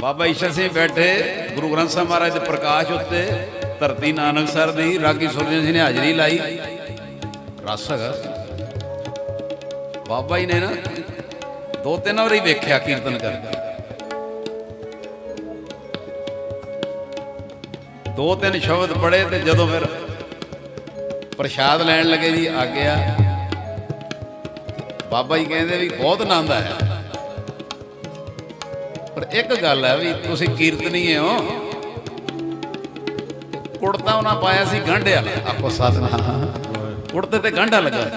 ਬਾਬਾ ਈਸ਼ਰ ਸਿੰਘ ਬੈਠੇ, ਗੁਰੂ ਗ੍ਰੰਥ ਸਾਹਿਬ ਮਹਾਰਾਜ ਦੇ ਪ੍ਰਕਾਸ਼ ਉੱਤੇ, ਧਰਤੀ ਨਾਨਕਸਰ ਦੀ ਰਾਗੀ ਸੁਰਜਨ ਸਿੰਘ ਨੇ ਹਾਜ਼ਰੀ ਲਾਈ। ਰਸ ਹੈਗਾ। ਬਾਬਾ ਜੀ ਨੇ ਨਾ ਦੋ ਤਿੰਨ ਵਾਰੀ ਵੇਖਿਆ ਕੀਰਤਨ ਕਰਕੇ ਦੋ ਤਿੰਨ ਸ਼ਬਦ ਪੜ੍ਹੇ ਤੇ ਜਦੋਂ ਫਿਰ ਪ੍ਰਸ਼ਾਦ ਲੈਣ ਲੱਗੇ ਜੀ, ਆ ਗਿਆ। ਬਾਬਾ ਜੀ ਕਹਿੰਦੇ ਵੀ ਬਹੁਤ ਆਨੰਦ ਆਇਆ। ਇੱਕ ਗੱਲ ਹੈ ਵੀ ਤੁਸੀਂ ਕੀਰਤਨੀਏ ਹੋ। ਕੁੜਤਾ ਉਹਨਾਂ ਪਾਇਆ ਸੀ ਗੰਢਿਆ। ਆਪੋ ਸਤਨਾਮ ਕੁੜਤੇ ਤੇ ਗੰਢਾ ਲੱਗਾ।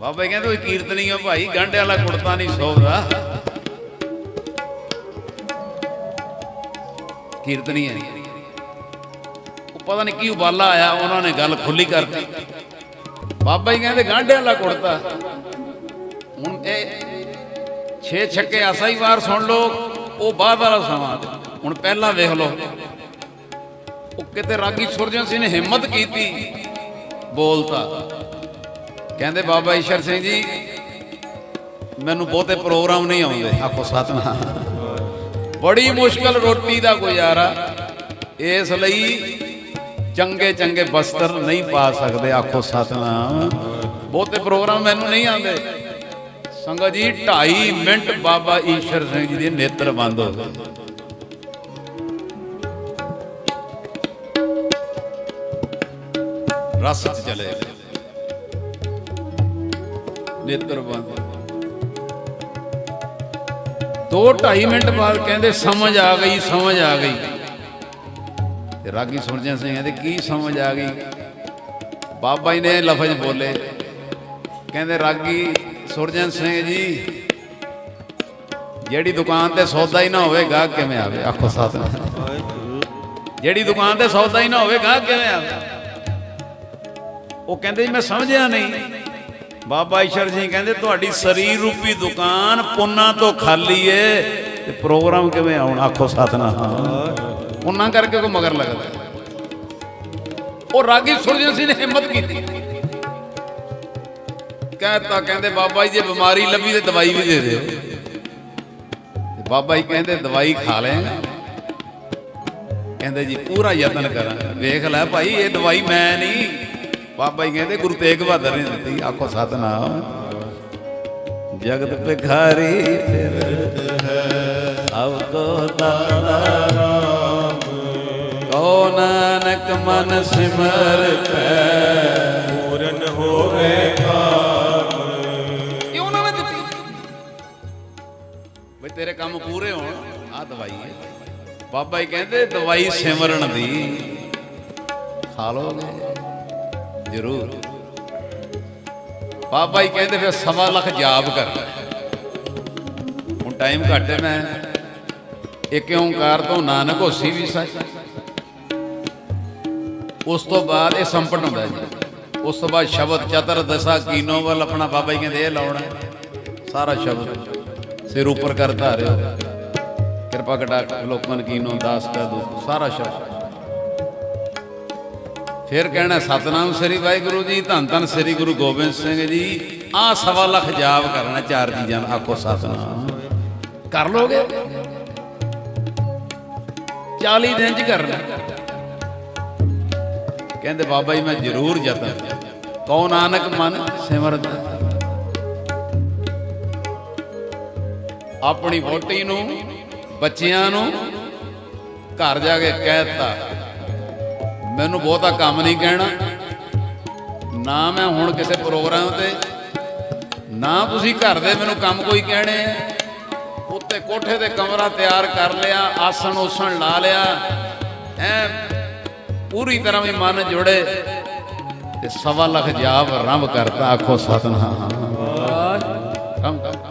ਬਾਬਾ ਕਹਿੰਦੇ ਉਹ ਕੀਰਤਨੀ ਹੋ ਭਾਈ ਗੰਢੇ ਵਾਲਾ ਕੁੜਤਾ ਨਹੀਂ ਸੋਭਦਾ ਕੀਰਤਨੀ ਹੈ ਉਹ ਪਤਾ ਨਹੀਂ ਕੀ ਉਬਾਲਾ ਆਇਆ ਉਹਨਾਂ ਨੇ ਗੱਲ ਖੁੱਲੀ ਕਰਤੀ। ਬਾਬਾ ਜੀ ਕਹਿੰਦੇ ਗਾਂਢੇ ਵਾਲਾ ਕੁੜਤਾ। ਛੇ ਛੱਕੇ ਆਸਾ ਹੀ ਵਾਰ ਸੁਣ ਲਓ। ਉਹ ਬਾਅਦ ਵਾਲਾ ਸਮਾਂ। ਹੁਣ ਪਹਿਲਾਂ ਵੇਖ ਲਓ। ਉਹ ਕਿਤੇ ਰਾਗੀ ਸੁਰਜਨ ਸਿੰਘ ਨੇ ਹਿੰਮਤ ਕੀਤੀ। ਬੋਲਤਾ। ਕਹਿੰਦੇ ਬਾਬਾ ਈਸ਼ਰ ਸਿੰਘ ਜੀ ਮੈਨੂੰ ਬਹੁਤੇ ਪ੍ਰੋਗਰਾਮ ਨਹੀਂ ਆਉਂਦੇ। ਆਖੋ ਸਤਨਾਮ। ਬੜੀ ਮੁਸ਼ਕਲ ਰੋਟੀ ਦਾ ਗੁਜ਼ਾਰਾ। ਇਸ ਲਈ ਚੰਗੇ ਚੰਗੇ ਬਸਤਰ ਨਹੀਂ ਪਾ ਸਕਦੇ। ਆਖੋ ਸਤਨਾਮ। ਬਹੁਤੇ ਪ੍ਰੋਗਰਾਮ ਮੈਨੂੰ ਨਹੀਂ ਆਉਂਦੇ। ਸੰਗਤ ਜੀ 2.5 ਮਿੰਟ ਬਾਬਾ ਈਸ਼ਰ ਸਿੰਘ ਜੀ ਦੇ ਨੇਤਰ ਬੰਦ ਹੋ ਗਏ। ਰਸ ਚ ਚਲੇ ਗਏ। ਨੇਤਰ ਬੰਦ ਦੋ ਢਾਈ ਮਿੰਟ ਬਾਅਦ ਕਹਿੰਦੇ, ਸਮਝ ਆ ਗਈ, ਸਮਝ ਆ ਗਈ। ਤੇ ਰਾਗੀ ਸੁਰਜਨ ਸਿੰਘ ਕਹਿੰਦੇ, ਕੀ ਸਮਝ ਆ ਗਈ? ਬਾਬਾ ਜੀ ਨੇ ਲਫ਼ਜ਼ ਬੋਲੇ। ਕਹਿੰਦੇ, ਰਾਗੀ ਸੁਰਜਨ ਸਿੰਘ ਜੀ ਜਿਹੜੀ ਦੁਕਾਨ ਤੇ ਸੌਦਾ ਹੀ ਨਾ ਹੋਵੇ ਗਾਹਕ ਕਿਵੇਂ ਆਵੇ? ਆਖੋ ਸਤਨਾਮ। ਜਿਹੜੀ ਦੁਕਾਨ ਤੇ ਸੌਦਾ ਹੀ ਨਾ ਹੋਵੇ ਗਾਹਕ ਕਿਵੇਂ ਆਵੇ? ਉਹ ਕਹਿੰਦੇ ਜੀ ਮੈਂ ਸਮਝਿਆ ਨਹੀਂ। ਬਾਬਾ ਈਸ਼ਰ ਜੀ ਕਹਿੰਦੇ ਤੁਹਾਡੀ ਸਰੀਰ ਰੂਪੀ ਦੁਕਾਨ ਪੁੰਨਾ ਤੋਂ ਖਾਲੀ ਏ ਤੇ ਪ੍ਰੋਗਰਾਮ ਕਿਵੇਂ ਆਉਣ? ਆਖੋ ਸਤਨਾਮ। ਪੁੰਨਾ ਕਰਕੇ ਕੋ ਮਗਰ ਲੱਗਦਾ। ਉਹ ਰਾਗੀ ਸੁਰਜਨ ਸਿੰਘ ਨੇ ਹਿੰਮਤ ਕੀਤੀ। ਕਹਤਾ ਕਹਿੰਦੇ ਬਾਬਾ ਜੀ, ਜੇ ਬਿਮਾਰੀ ਲੱਭੀ ਤੇ ਦਵਾਈ ਵੀ ਦੇ ਦਿਓ। ਬਾਬਾ ਜੀ ਕਹਿੰਦੇ, ਦਵਾਈ ਖਾ ਲੈਂਗਾ ਕਹਿੰਦੇ ਜੀ, ਪੂਰਾ ਯਤਨ ਕਰਾਂ। ਵੇਖ ਲੈ ਭਾਈ, ਇਹ ਦਵਾਈ ਮੈਂ ਨਹੀਂ। ਬਾਬਾ ਜੀ ਕਹਿੰਦੇ, ਗੁਰੂ ਤੇਗ ਬਹਾਦਰ ਨੇ ਦਿੱਤੀ। ਆਖੋ, ਸਤਨਾਮ। ਜਗਤ ਭਿਖਾਰੀ ਫਿਰਤ ਹੈ ਅਬ ਕੋ ਦਾਤਾ ਰਾਮ। ਕੋ ਨਾਨਕ ਮਨ ਸਿਮਰਤ ਪੂਰਨ ਹੋਵੇ ਇਹ ਤੇਰੇ ਕੰਮ ਪੂਰੇ ਹੋਣ। ਆ ਦਵਾਈ ਹੈ। ਬਾਬਾ ਜੀ ਕਹਿੰਦੇ, ਦਵਾਈ ਸਿਮਰਨ ਦੀ। ਖਾ ਲੋਗੇ ਜ਼ਰੂਰ। ਬਾਬਾ ਜੀ ਕਹਿੰਦੇ ਫਿਰ ਸਵਾ ਲੱਖ ਜਾਪ ਕਰ। ਹੁਣ ਟਾਈਮ ਘੱਟ ਹੈ ਮੈਂ। ਇੱਕ ਓੰਕਾਰ ਤੋਂ ਨਾਨਕ ਹੋਸੀ ਵੀ ਸੱਚ ਉਸ ਤੋਂ ਬਾਅਦ ਇਹ ਸੰਪਟ ਹੁੰਦਾ ਜੀ। ਉਸ ਤੋਂ ਬਾਅਦ ਸ਼ਬਦ ਚਤਰ ਦਸਾ ਕੀਨੋ ਵੱਲ ਆਪਣਾ ਬਾਬਾ ਜੀ ਕਹਿੰਦੇ, ਇਹ ਲਾਉਣਾ। ਸਾਰਾ ਸ਼ਬਦ। ਸਿਰ ਉੱਪਰ ਕਰ ਧਾਰਿਓ। ਕਿਰਪਾ ਕਟਾ ਲੋਕਮਨ ਕੀਨੋ ਦਾਸ ਕਾ ਦੂ ਸਾਰਾ ਸ਼ਬਦ। ਫਿਰ ਕਹਿਣਾ, ਸਤਨਾਮ ਸ੍ਰੀ ਵਾਹਿਗੁਰੂ ਜੀ, ਧੰਨ ਧੰਨ ਸ੍ਰੀ ਗੁਰੂ ਗੋਬਿੰਦ ਸਿੰਘ ਜੀ। ਆ ਸਵਾ ਲੱਖ ਜਾਪ ਕਰਨਾ, ਚਾਰ ਚੀਜ਼ਾਂ ਦਾ ਆਖੋ ਸਤਨਾਮ। ਕਰ ਲੋਗੇ? 40 ਦਿਨ ਚ ਕਰਨਾ। ਕਹਿੰਦੇ, ਬਾਬਾ ਜੀ, ਮੈਂ ਜ਼ਰੂਰ ਯਤਨ ਕਉ ਨਾਨਕ ਮਨ ਸਿਮਰਤ। ਆਪਣੀ ਵੋਟੀ ਨੂੰ ਬੱਚਿਆਂ ਨੂੰ ਘਰ ਜਾ ਕੇ ਕਹਿਤਾ ਮੈਨੂੰ ਬਹੁਤਾ ਕੰਮ ਨਹੀਂ ਕਹਿਣਾ ਨਾ ਮੈਂ ਹੁਣ ਕਿਸੇ ਪ੍ਰੋਗਰਾਮ ਤੇ ਨਾ ਤੁਸੀਂ ਘਰ ਦੇ ਮੈਨੂੰ ਕੰਮ ਕੋਈ ਕਹਿਣੇ ਆ। ਉੱਤੇ ਕੋਠੇ ਤੇ ਕਮਰਾ ਤਿਆਰ ਕਰ ਲਿਆ ਆਸਣ ਉਸਣ ਲਾ ਲਿਆ ਐ ਪੂਰੀ ਤਰ੍ਹਾਂ ਵੀ ਮਨ ਜੁੜੇ ਤੇ ਸਵਾ ਲੱਖ ਜਾਪ ਆਰੰਭ ਕਰਤਾ ਆਖੋ ਸਤਨਾਮ ਕੰਮ ਕੰਮ।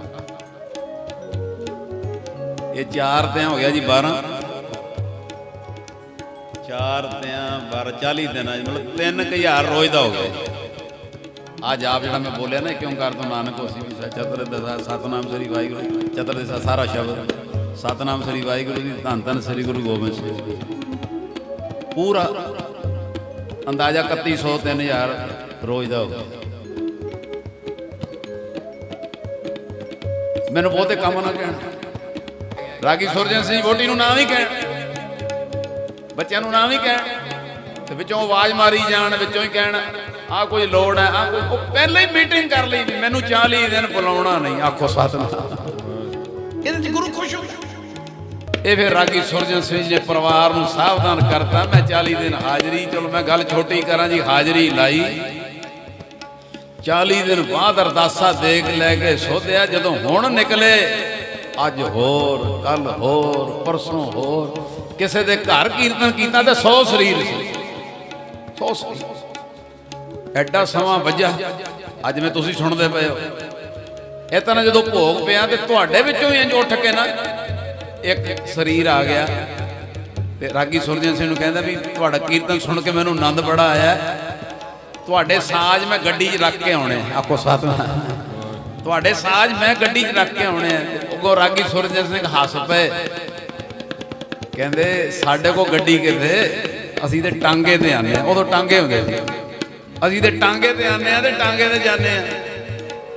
ਇਹ ਚਾਰ ਤੇ ਹੋ ਗਿਆ ਜੀ 12 ਚਾਰ ਤਿਆਂ 12 40 ਦਿਨ 'ਚ ਮਤਲਬ 3000 ਰੋਜ਼ ਦਾ ਹੋ ਗਿਆ ਅੱਜ ਆਪ ਜਿਹੜਾ ਮੈਂ ਬੋਲਿਆ ਨਾ, ਕਿਉਂ ਕਰ ਤੋਂ ਨਾਨਕ ਹੋਸੀ ਵੀ ਚਤਰ ਦਸਾ ਸਤਨਾਮ ਸ੍ਰੀ ਵਾਹਿਗੁਰੂ ਚਤਰ ਦਸਾ ਸਾਰਾ ਸ਼ਬਦ। ਸਤਨਾਮ ਸ੍ਰੀ ਵਾਹਿਗੁਰੂ ਜੀ, ਧੰਨ ਧੰਨ ਸ੍ਰੀ ਗੁਰੂ ਗੋਬਿੰਦ ਸਿੰਘ ਜੀ। ਪੂਰਾ ਅੰਦਾਜ਼ਾ 3100 3000 ਰੋਜ਼ ਦਾ ਹੋ ਗਿਆ। ਮੈਨੂੰ ਬਹੁਤੇ ਕੰਮ ਨਾ ਕਹਿਣਾ। ਰਾਗੀ ਸੁਰਜਨ ਸਿੰਘ ਵੋਟੀ ਨੂੰ ਨਾਂ ਵੀ ਕਹਿਣ। ਬੱਚਿਆਂ ਨੂੰ ਨਾਂ ਵੀ ਕਹਿਣ। ਤੇ ਵਿੱਚੋਂ ਆਵਾਜ਼ ਮਾਰੀ ਜਾਣ ਵਿੱਚੋਂ ਹੀ ਕਹਿਣ ਆ ਕੋਈ ਲੋੜ ਹੈ ਆ ਕੋਈ ਉਹ ਪਹਿਲਾਂ ਹੀ ਮੀਟਿੰਗ ਕਰ ਲਈ ਵੀ ਮੈਨੂੰ 40 ਦਿਨ ਬੁਲਾਉਣਾ ਨਹੀਂ ਆਖੋ ਸਤਨਾਮ। ਇਹਦੇ ਗੁਰੂ ਖੁਸ਼ ਹੋ। ਇਹ ਫਿਰ ਰਾਗੀ ਸੁਰਜਨ ਸਿੰਘ ਜੀ ਪਰਿਵਾਰ ਨੂੰ ਸਾਵਧਾਨ ਕਰਤਾ ਮੈਂ 40 ਦਿਨ ਹਾਜ਼ਰੀ ਚਲੋ ਮੈਂ ਗੱਲ ਛੋਟੀ ਕਰਾਂ ਜੀ ਹਾਜ਼ਰੀ ਲਾਈ। 40 ਦਿਨ ਬਾਅਦ ਅਰਦਾਸਾ ਦੇਖ ਲੈ ਕੇ ਸੋਧਿਆ ਜਦੋਂ ਹੁਣ ਨਿਕਲੇ ਅੱਜ ਹੋਰ ਕੱਲ ਹੋਰ, ਪਰਸੋਂ ਹੋਰ। ਕਿਸੇ ਦੇ ਘਰ ਕੀਰਤਨ ਕੀਤਾ ਤੇ 100 ਸਰੀਰ ਸੀ। 100 ਸਰੀਰ। ਐਡਾ ਸਮਾਂ ਵੱਜਾ ਅੱਜ ਮੈਂ ਤੁਸੀਂ ਸੁਣਦੇ ਪਏ ਹੋ। ਇਹ ਤਾਂ ਨਾ ਜਦੋਂ ਭੋਗ ਪਿਆ ਤੇ ਤੁਹਾਡੇ ਵਿੱਚੋਂ ਹੀ ਇੰਜ ਉੱਠ ਕੇ ਨਾ ਇੱਕ ਸਰੀਰ ਆ ਗਿਆ। ਤੇ ਰਾਗੀ ਸੁਰਜਨ ਸਿੰਘ ਨੂੰ ਕਹਿੰਦਾ ਵੀ ਤੁਹਾਡਾ ਕੀਰਤਨ ਸੁਣ ਕੇ ਮੈਨੂੰ ਆਨੰਦ ਬੜਾ ਆਇਆ। ਤੁਹਾਡੇ ਸਾਜ਼ ਮੈਂ ਗੱਡੀ 'ਚ ਰੱਖ ਕੇ ਆਉਣੇ ਆਖੋ ਸਤਨਾਮ। ਤੁਹਾਡੇ ਸਾਜ਼ ਮੈਂ ਗੱਡੀ 'ਚ ਰੱਖ ਕੇ ਆਉਣੇ ਆ। ਉਗੋ ਰਾਗੀ ਸੁਰਜਨ ਸਿੰਘ ਹੱਸ ਪਏ। ਕਹਿੰਦੇ, ਸਾਡੇ ਕੋ ਗੱਡੀ ਕਿੱਥੇ? ਅਸੀਂ ਤੇ ਟਾਂਗੇ ਤੇ ਆਨੇ ਆ। ਉਦੋਂ ਟਾਂਗੇ ਹੁੰਦੇ ਸੀ। ਅਸੀਂ ਤੇ ਟਾਂਗੇ ਤੇ ਆਨੇ ਆ ਤੇ ਟਾਂਗੇ ਤੇ ਜਾਂਦੇ ਆ।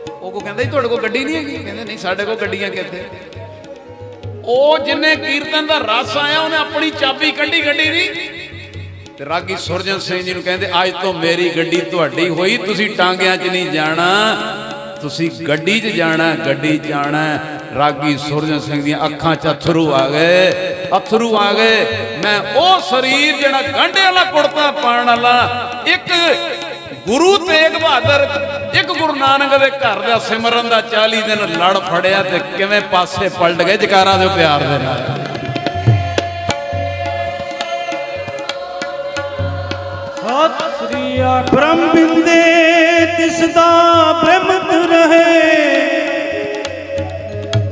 ਉਹ ਕੋ ਕਹਿੰਦਾ ਜੀ, ਤੁਹਾਡੇ ਕੋਲ ਗੱਡੀ ਨਹੀਂ ਹੈਗੀ? ਕਹਿੰਦੇ, ਨਹੀਂ, ਸਾਡੇ ਕੋਲ ਗੱਡੀਆਂ ਕਿੱਥੇ? ਉਹ ਜਿੰਨੇ ਕੀਰਤਨ ਦਾ ਰਸ ਆਇਆ, ਉਹਨੇ ਆਪਣੀ ਚਾਬੀ ਕੱਢੀ, ਗੱਡੀ ਦੀ। ਤੇ ਰਾਗੀ ਸੁਰਜਨ ਸਿੰਘ ਜੀ ਨੂੰ ਕਹਿੰਦੇ, ਅੱਜ ਤੋਂ ਮੇਰੀ ਗੱਡੀ ਤੁਹਾਡੀ ਹੋਈ, ਤੁਸੀਂ ਟਾਂਗਿਆਂ 'ਚ ਨਹੀਂ ਜਾਣਾ। ਤੁਸੀਂ ਗੱਡੀ 'ਚ ਜਾਣਾ, ਗੱਡੀ 'ਚ ਜਾਣਾ ਰਾਗੀ ਸੁਰਜਨ ਸਿੰਘ ਦੀਆਂ ਅੱਖਾਂ 'ਚ ਅਥਰੂ ਆ ਗਏ, ਅਥਰੂ ਆ ਗਏ। ਮੈਂ ਉਹ ਸਰੀਰ ਜਿਹੜਾ ਗਾਂਡੇ ਵਾਲਾ ਕੁੜਤਾ ਪਾਉਣ ਵਾਲਾ, ਇੱਕ ਗੁਰੂ ਤੇਗ ਬਹਾਦਰ, ਇੱਕ ਗੁਰੂ ਨਾਨਕ ਦੇ ਘਰ ਦਾ ਸਿਮਰਨ ਦਾ 40 ਦਿਨ ਲੜ ਫੜਿਆ ਤੇ ਕਿਵੇਂ ਪਾਸੇ ਪਲਟ ਗਏ ਜਕਾਰਾਂ ਦੇ ਪਿਆਰ ਦੇ ਨਾਲ। ਸਤਿ ਸ੍ਰੀ ਅਕਾਲ, ਬ੍ਰਹਮ ਬਿੰਦੇ। ਤਿਸ ਬ੍ਰਹਮਤ ਰਹੇ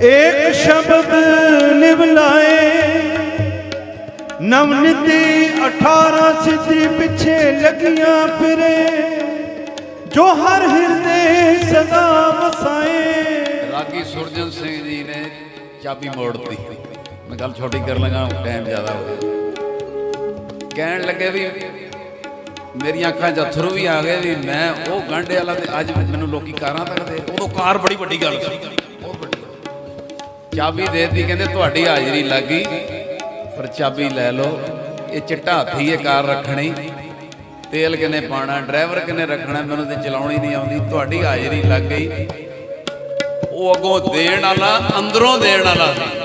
ਏਕ ਸ਼ਬਦ ਨਿਵਲਾਏ ਨਵਨਿਤੀ 18 ਸਿੱਧੀ ਪਿੱਛੇ ਲੱਗੀਆਂ ਫਿਰੇ, ਜੋ ਹਰ ਹਿਰਦੇ ਸਦਾ ਵਸਾਏ। ਰਾਗੀ ਸੁਰਜਨ ਸਿੰਘ ਜੀ ਨੇ ਚਾਬੀ ਮੋੜਤੀ। ਮੈਂ ਗੱਲ ਛੋਟੀ ਕਰ ਲਗਾ ਟਾਈਮ ਜ਼ਿਆਦਾ ਹੋ ਗਿਆ। ਕਹਿਣ ਲੱਗੇ ਵੀ ਮੇਰੀਆਂ ਅੱਖਾਂ 'ਚ ਅਥਰੂ ਵੀ ਆ ਗਏ ਵੀ ਮੈਂ ਉਹ ਗਾਂਡੇ ਵਾਲਾ ਤੇ ਅੱਜ ਮੈਨੂੰ ਲੋਕੀ ਕਾਰਾਂ ਤੱਕ ਦੇ ਉਦੋਂ ਕਾਰ ਬੜੀ ਵੱਡੀ ਗੱਲ ਸੀ। ਬਹੁਤ ਵੱਡੀ ਚਾਬੀ ਦੇ ਦਿੱਤੀ, ਕਹਿੰਦੇ ਤੁਹਾਡੀ ਹਾਜ਼ਰੀ ਲੱਗੀ ਪਰ ਚਾਬੀ ਲੈ ਲਓ। ਇਹ ਚਿੱਟਾ ਹੱਥੀ ਇਹ ਕਾਰ ਰੱਖਣੀ। ਤੇਲ ਕਿੰਨੇ ਪਾਣਾ ਡਰਾਈਵਰ ਕਿੰਨੇ ਰੱਖਣਾ, ਮੈਨੂੰ ਤੇ ਚਲਾਉਣੀ ਨਹੀਂ ਆਉਂਦੀ। ਤੁਹਾਡੀ ਹਾਜ਼ਰੀ ਲੱਗ ਗਈ। ਉਹ ਅੱਗੋਂ ਦੇਣ ਵਾਲਾ, ਅੰਦਰੋਂ ਦੇਣ ਵਾਲਾ ਸੀ।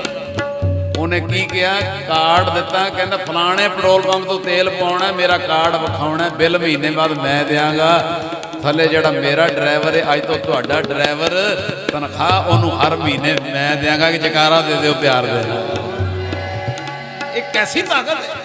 ਉਹਨੇ ਕੀ ਕਿਹਾ? ਕਾਰਡ ਦਿੱਤਾ, ਕਹਿੰਦਾ, ਫਲਾਣੇ ਪੈਟਰੋਲ ਪੰਪ ਤੋਂ ਤੇਲ ਪਾਉਣਾ ਮੇਰਾ ਕਾਰਡ ਵਿਖਾਉਣਾ ਬਿੱਲ ਮਹੀਨੇ ਬਾਅਦ ਮੈਂ ਦਿਆਂਗਾ। ਥੱਲੇ ਜਿਹੜਾ ਮੇਰਾ ਡਰਾਈਵਰ ਹੈ, ਅੱਜ ਤੋਂ ਤੁਹਾਡਾ ਡਰਾਈਵਰ, ਤਨਖਾਹ ਉਹਨੂੰ ਹਰ ਮਹੀਨੇ ਮੈਂ ਦਿਆਂਗਾ ਕਿ ਜਕਾਰਾ ਦੇ ਦਿਓ, ਪਿਆਰ ਦੇ ਨਾਲ ਇਹ ਕੈਸੀ ਤਾਕਤ ਹੈ?